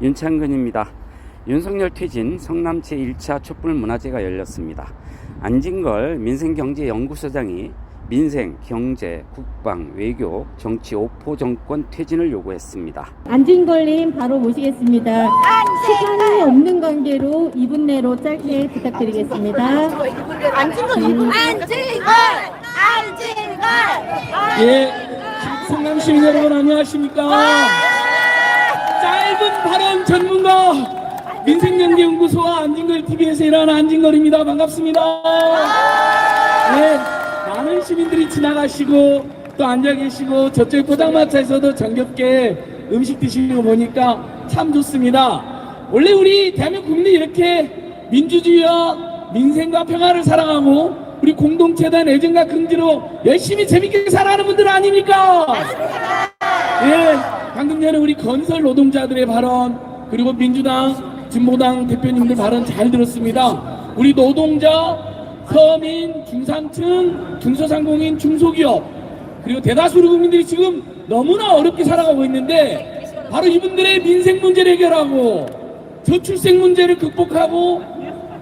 윤창근입니다. 윤석열 퇴진 성남 제1차 촛불문화제가 열렸습니다. 안진걸 민생경제연구소장이 민생, 경제, 국방, 외교, 정치 오포 정권 퇴진을 요구했습니다. 안진걸님 바로 모시겠습니다. 시간이 없는 관계로 2분 내로 짧게 부탁드리겠습니다. 안진걸 안진걸 안진걸 예, 성남 시민 여러분 안녕하십니까? 짧은 발언 전문가 민생경제연구소와 안진걸 TV에서 일하는 안진걸입니다. 반갑습니다. 네, 많은 시민들이 지나가시고 또 앉아 계시고 저쪽 포장마차에서도 정겹게 음식 드시는 거 보니까 참 좋습니다. 원래 우리 대한민국 국민이 이렇게 민주주의와 민생과 평화를 사랑하고 우리 공동체단 애정과 긍지로 열심히 재밌게 살아가는 분들 아닙니까? 예, 방금 전에 우리 건설 노동자들의 발언 그리고 민주당, 진보당 대표님들 발언 잘 들었습니다. 우리 노동자, 서민, 중산층, 중소상공인, 중소기업 그리고 대다수 우리 국민들이 지금 너무나 어렵게 살아가고 있는데 바로 이분들의 민생 문제를 해결하고 저출생 문제를 극복하고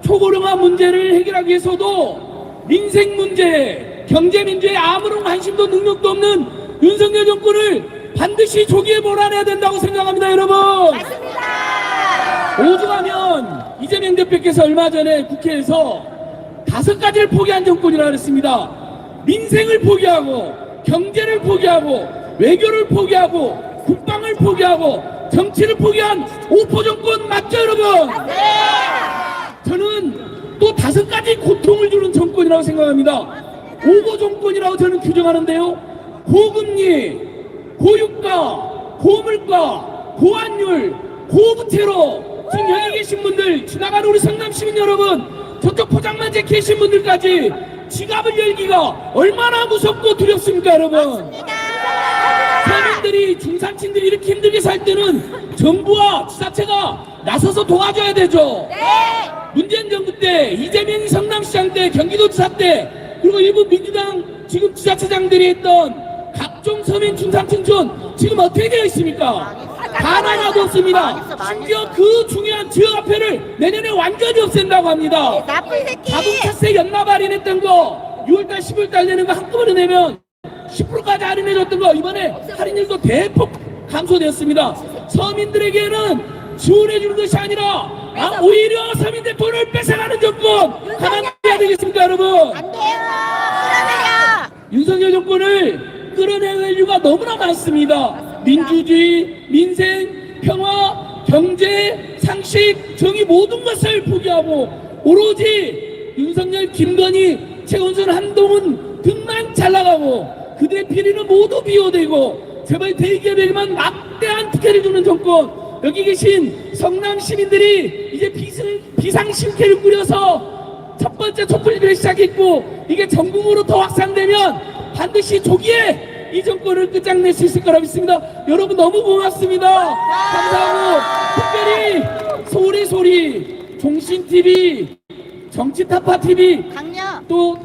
초고령화 문제를 해결하기 위해서도 민생 문제, 경제 문제에 아무런 관심도 능력도 없는 윤석열 정권을 반드시 조기에 몰아내야 된다고 생각합니다, 여러분. 오죽하면 이재명 대표께서 얼마 전에 국회에서 다섯 가지를 포기한 정권이라 그랬습니다. 민생을 포기하고 경제를 포기하고 외교를 포기하고 국방을 포기하고 정치를 포기한 오포 정권 맞죠, 여러분? 저는 또 다섯 가지 고통을 주는 정권이라고 생각합니다. 오고 정권이라고 저는 규정하는데요. 고금리, 고유가, 고물가, 고환율, 고부채로 지금 여기 계신 분들, 지나가는 우리 성남 시민 여러분, 저쪽 포장마차에 계신 분들까지 지갑을 열기가 얼마나 무섭고 두렵습니까, 여러분? 서민들이 중산층들이 이렇게 힘들게 살 때는 정부와 지자체가 나서서 도와줘야 되죠. 문재인 정부 때 이재명이 성남시장 때 경기도지사 때 그리고 일부 민주당 지금 지자체장들이 했던 각종 서민 중산층 전 지금 어떻게 되어 있습니까? 단 하나도 없습니다. 심지어 그 중요한 지역 화폐를 내년에 완전히 없앤다고 합니다. 나쁜 새끼 자동차세 연납 할인했던 거 6월달 10월달 내는 거 한꺼번에 내면 10%까지 할인해줬던 거 이번에 할인율도 대폭 감소되었습니다. 서민들에게는 지원해주는 것이 아니라 아, 오히려 서민들 돈을 뺏어가는 정권 가만해야 되겠습니까 여러분? 안 돼요 윤석열 정권을 끌어내는 이유가 너무나 많습니다. 민주주의, 민생, 평화, 경제, 상식, 정의 모든 것을 포기하고 오로지 윤석열, 김건희, 최원순, 한동훈 등만 잘 나가고 그들의 비리는 모두 비워대고 제발 대기업에게만 막대한 특혜를 주는 정권 여기 계신 성남 시민들이 이제 비상, 비상심회를 꾸려서 첫 번째 촛불집회를 시작했고 이게 전국으로 더 확산되면 반드시 조기에 이 정권을 끝장낼 수 있을 거라 믿습니다. 여러분 너무 고맙습니다. 감사하고 특별히 소리 소리 종신 TV, 정치타파 TV 강력 또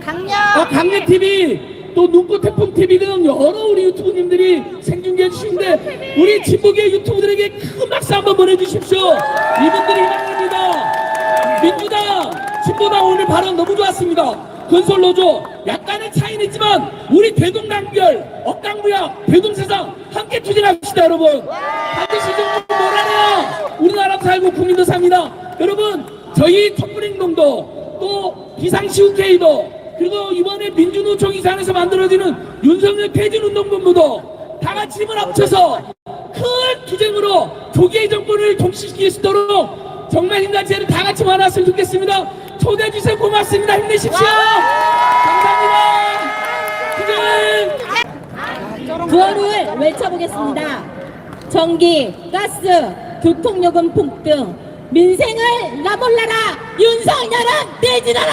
강력 아, 강내 TV 또 눈꽃 태풍 TV 등 여러 우리 유튜브님들이 생중계해 주시는데 우리 진보계 유튜브들에게 큰 박수 한번 보내주십시오. 이분들이 희망입니다. 민주당, 진보당 오늘 발언 너무 좋았습니다. 건설노조 약간의 차이는 있지만 우리 대동단결, 억강무약, 대동세상 함께 투쟁합시다 여러분. 반드시 정부 몰아내야 우리나라 살고 국민도 삽니다. 여러분 저희 촛불행동도 또 비상시국회의도 그리고 이번에 민주노총 이산에서 만들어지는 윤석열 퇴진운동본부도 다 같이 힘을 합쳐서 큰 투쟁으로 조기의 정권을 종식시킬 수 있도록 정말 힘단체를 다 같이 만났으면 좋겠습니다. 초대해 주셔서 고맙습니다. 힘내십시오. 감사합니다. 구호를 외쳐보겠습니다. 전기, 가스, 교통요금 폭등, 민생을 나몰라라. 윤석열은 내지라라.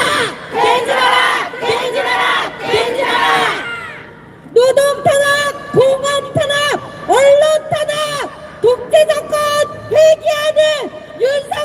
내지라라. 내지라라. 내지라라. 노동 탄압, 공안 탄압, 언론 탄압, 독재 정권 회개하는 윤석